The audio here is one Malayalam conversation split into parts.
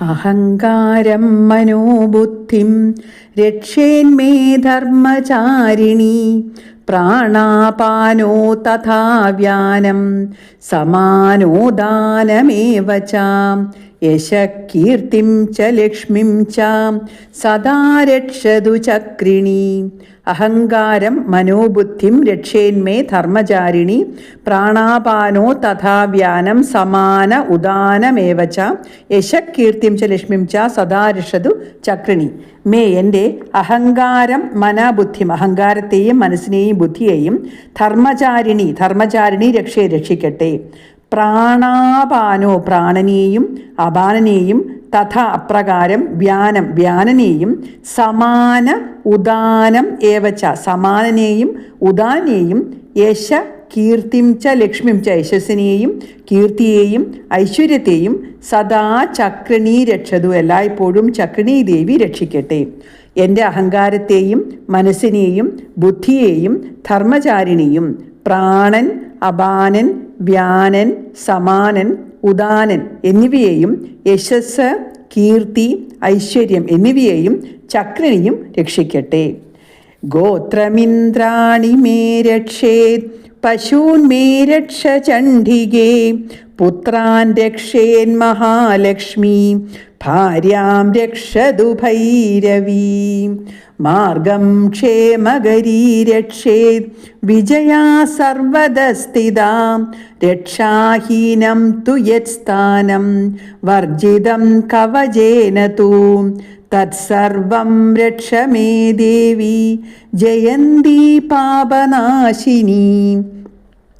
അഹങ്കാരം മനോബുദ്ധിം രക്ഷേന്മേ ധർമ്മചാരിണി പ്രാണാപാനോ തഥാ വ്യാനം സമാനോ ച യശകീർത്തിം ച ലക്ഷ്മിം ച. സദാ രക്ഷതു ചക്രിണി. അഹങ്കാരം മനോബുദ്ധിം രക്ഷേന്മേ ധർമ്മചാരിണി. പ്രാണാപാനോ തഥാ വ്യാനം സമാന ഉദാനമേവ ച. യശകീർത്തിം ച ലക്ഷ്മിം ച സദാ രക്ഷതു ചക്രിണി. മേ എന്റെ അഹങ്കാരം മനബുദ്ധിം അഹങ്കാരത്തെയും മനസ്സിനെയും ബുദ്ധിയെയും ധർമ്മചാരിണി ധർമ്മചാരിണി രക്ഷയെ രക്ഷിക്കട്ടെ. പ്രാണാപാനോ പ്രാണനെയും അപാനനെയും തഥ അപ്രകാരം വ്യാനം വ്യാനനെയും സമാന ഉദാനം ഏവച്ച സമാനനെയും ഉദാനെയും യശ കീർത്തിം ച ലക്ഷ്മിം ച യശസ്സിനെയും കീർത്തിയെയും ഐശ്വര്യത്തെയും സദാ ചക്രണീ രക്ഷതു എല്ലായ്പ്പോഴും ചക്രണീ ദേവി രക്ഷിക്കട്ടെ. എന്റെ അഹങ്കാരത്തെയും മനസ്സിനെയും ബുദ്ധിയെയും ധർമ്മചാരിണിയും പ്രാണൻ അപാനൻ വ്യാനൻ സമാനൻ ഉദാനൻ എന്നിവയെയും യശസ് കീർത്തി ഐശ്വര്യം എന്നിവയെയും ചക്രനിയും രക്ഷിക്കട്ടെ. ഗോത്രമിന്ദ്രാണി മേ രക്ഷേത് മേ രക്ഷ ചണ്ഡികേ പുത്രാൻ രക്ഷേൻ മഹാലക്ഷ്മി ഭാര്യാം രക്ഷതു ഭൈരവീ. മാർഗം ക്ഷേമകരീ രക്ഷേത് വിജയാ സർവദസ്ഥിതാ രക്ഷാഹീനം തു യത്സ്ഥാനം വർജിതം കവചേന തൂ. തത്സർവം രക്ഷ മേ ദേവി ജയന്തി പാപനാശിനി.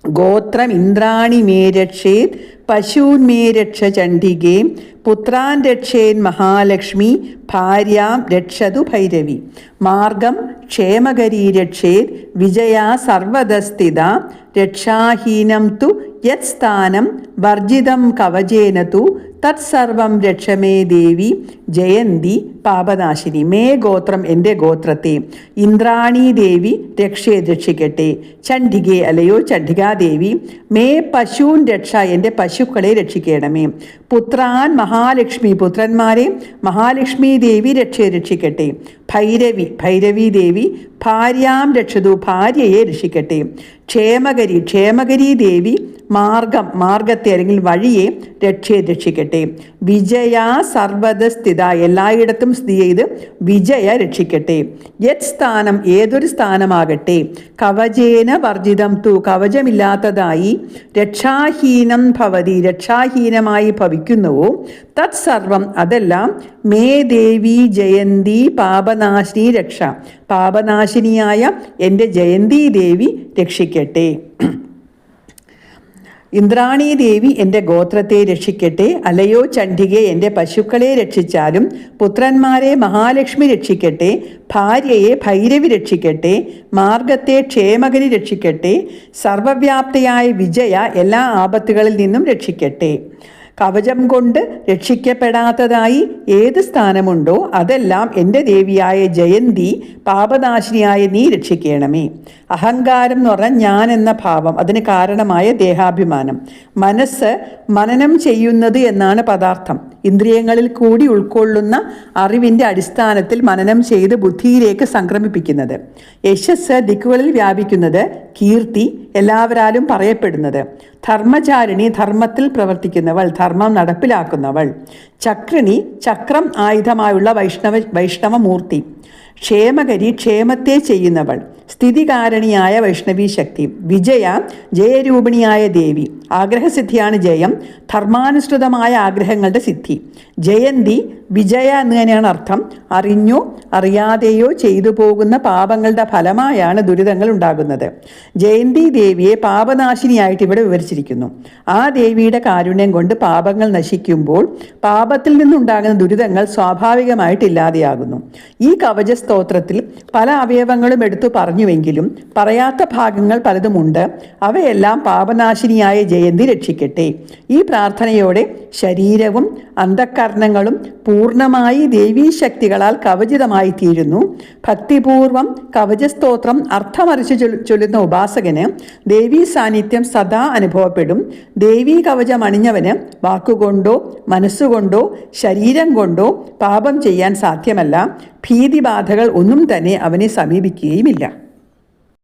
ഗോത്രം ഇന്ദ്രാണി മേ രക്ഷേത് പശൂൻ മേ രക്ഷ ചണ്ഡികേം പുത്രാൻ രക്ഷേൻ മഹാലക്ഷ്മി ഭാര്യാം രക്ഷതു ഭൈരവി. മാർഗം ക്ഷേമകരീ രക്ഷേത് വിജയാ സർവദസ്ഥിത രക്ഷാഹീനം തു യത് സ്ഥാനം വർജിതം കവചേന തു തത്സർവം രക്ഷമേ ദേവി ജയന്തി പാപനാശിനി മേ ഗോത്രം എന്റെ ഗോത്രത്തെ. ഇന്ദ്രാണി ദേവി രക്ഷയെ രക്ഷിക്കട്ടെ. ചണ്ഡികെ അലയോ ചണ്ഡികാദേവി മേ പശുവിൻ രക്ഷ എന്റെ പശുക്കളെ രക്ഷിക്കണമേ. പുത്രാൻ മഹാലക്ഷ്മി പുത്രന്മാരെ മഹാലക്ഷ്മി ദേവി രക്ഷയെ രക്ഷിക്കട്ടെ. ഭൈരവി ഭൈരവി ദേവി ഭാര്യാം രക്ഷതു ഭാര്യയെ രക്ഷിക്കട്ടെ. ക്ഷേമകരി ക്ഷേമകരി ദേവി മാർഗം മാർഗത്തെ അല്ലെങ്കിൽ വഴിയെ രക്ഷയെ രക്ഷിക്കട്ടെ. വിജയ സർവത സ്ഥിത എല്ലായിടത്തും സ്ഥിതി ചെയ്ത് വിജയ രക്ഷിക്കട്ടെ. യത് സ്ഥാനം ഏതൊരു സ്ഥാനമാകട്ടെ. കവചേന വർജിതം തു കവചമില്ലാത്തതായി രക്ഷാഹീനം ഭവതി രക്ഷാഹീനമായി ഭവിക്കുന്നുവോ തത്സർവം അതെല്ലാം മേ ദേവി ജയന്തി പാപനാശിനി രക്ഷ. പാപനാശിനിയായ എന്റെ ജയന്തി ദേവി രക്ഷിക്കട്ടെ. ഇന്ദ്രാണി ദേവി എന്റെ ഗോത്രത്തെ രക്ഷിക്കട്ടെ. അലയോ ചണ്ഡികെ എന്റെ പശുക്കളെ രക്ഷിച്ചാലും പുത്രന്മാരെ മഹാലക്ഷ്മി രക്ഷിക്കട്ടെ. ഭാര്യയെ ഭൈരവി രക്ഷിക്കട്ടെ. മാർഗത്തെ ക്ഷേമകനി രക്ഷിക്കട്ടെ. സർവവ്യാപ്തയായ വിജയ എല്ലാ ആപത്തുകളിൽ നിന്നും രക്ഷിക്കട്ടെ. കവചം കൊണ്ട് രക്ഷിക്കപ്പെടാത്തതായി ഏത് സ്ഥാനമുണ്ടോ അതെല്ലാം എന്റെ ദേവിയായ ജയന്തി പാപനാശിനിയായ നീ രക്ഷിക്കണമേ. അഹങ്കാരം എന്ന് പറഞ്ഞാൽ ഞാൻ എന്ന ഭാവം അതിന് കാരണമായ ദേഹാഭിമാനം. മനസ്സ് മനനം ചെയ്യുന്നത് എന്നാണ് പദാർത്ഥം. ഇന്ദ്രിയങ്ങളിൽ കൂടി ഉൾക്കൊള്ളുന്ന അറിവിന്റെ അടിസ്ഥാനത്തിൽ മനനം ചെയ്ത് ബുദ്ധിയിലേക്ക് സംക്രമിപ്പിക്കുന്നത്. യശസ് ദിക്കുകളിൽ വ്യാപിക്കുന്നത് കീർത്തി എല്ലാവരാലും പറയപ്പെടുന്നത്. ധർമ്മചാരിണി ധർമ്മത്തിൽ പ്രവർത്തിക്കുന്നവൾ ധർമ്മം നടപ്പിലാക്കുന്നവൾ. ചക്രിണി ചക്രം ആയുധമായുള്ള വൈഷ്ണവ വൈഷ്ണവമൂർത്തി. ക്ഷേമകരി ക്ഷേമത്തെ ചെയ്യുന്നവൾ. സ്ഥിതികാരണിയായ വൈഷ്ണവി ശക്തി. വിജയ ജയരൂപിണിയായ ദേവി. ആഗ്രഹസിദ്ധിയാണ് ജയം. ധർമാനുസൃതമായ ആഗ്രഹങ്ങളുടെ സിദ്ധി. ജയന്തി വിജയ എന്ന് തന്നെയാണ് അർത്ഥം? അറിഞ്ഞോ അറിയാതെയോ ചെയ്തു പോകുന്ന പാപങ്ങളുടെ ഫലമായാണ് ദുരിതങ്ങൾ ഉണ്ടാകുന്നത്. ജയന്തി ദേവിയെ പാപനാശിനിയായിട്ട് ഇവിടെ വിവരിച്ചിരിക്കുന്നു. ആ ദേവിയുടെ കാരുണ്യം കൊണ്ട് പാപങ്ങൾ നശിക്കുമ്പോൾ പാപത്തിൽ നിന്നുണ്ടാകുന്ന ദുരിതങ്ങൾ സ്വാഭാവികമായിട്ട് ഇല്ലാതെയാകുന്നു. ഈ കവച സ്തോത്രത്തിൽ പല അവയവങ്ങളും എടുത്തു പറഞ്ഞുവെങ്കിലും പറയാത്ത ഭാഗങ്ങൾ പലതുമുണ്ട്. അവയെല്ലാം പാപനാശിനിയായ ജയന്തി രക്ഷിക്കട്ടെ. ഈ പ്രാർത്ഥനയോടെ ശരീരവും അന്ധകർണങ്ങളും പൂർണമായി ദേവീശക്തികളാൽ കവചിതമായി തീരുന്നു ഭക്തിപൂർവം കവചസ്തോത്രം അർത്ഥമറിച്ച് ചൊല്ലുന്ന ഉപാസകന് ദേവീ സാന്നിധ്യം സദാ അനുഭവപ്പെടും. ദേവീ കവചം അണിഞ്ഞവന് വാക്കുകൊണ്ടോ മനസ്സുകൊണ്ടോ ശരീരം കൊണ്ടോ പാപം ചെയ്യാൻ സാധ്യമല്ല. ഭീതിബാധകൾ ഒന്നും തന്നെ അവനെ സമീപിക്കുകയുമില്ല.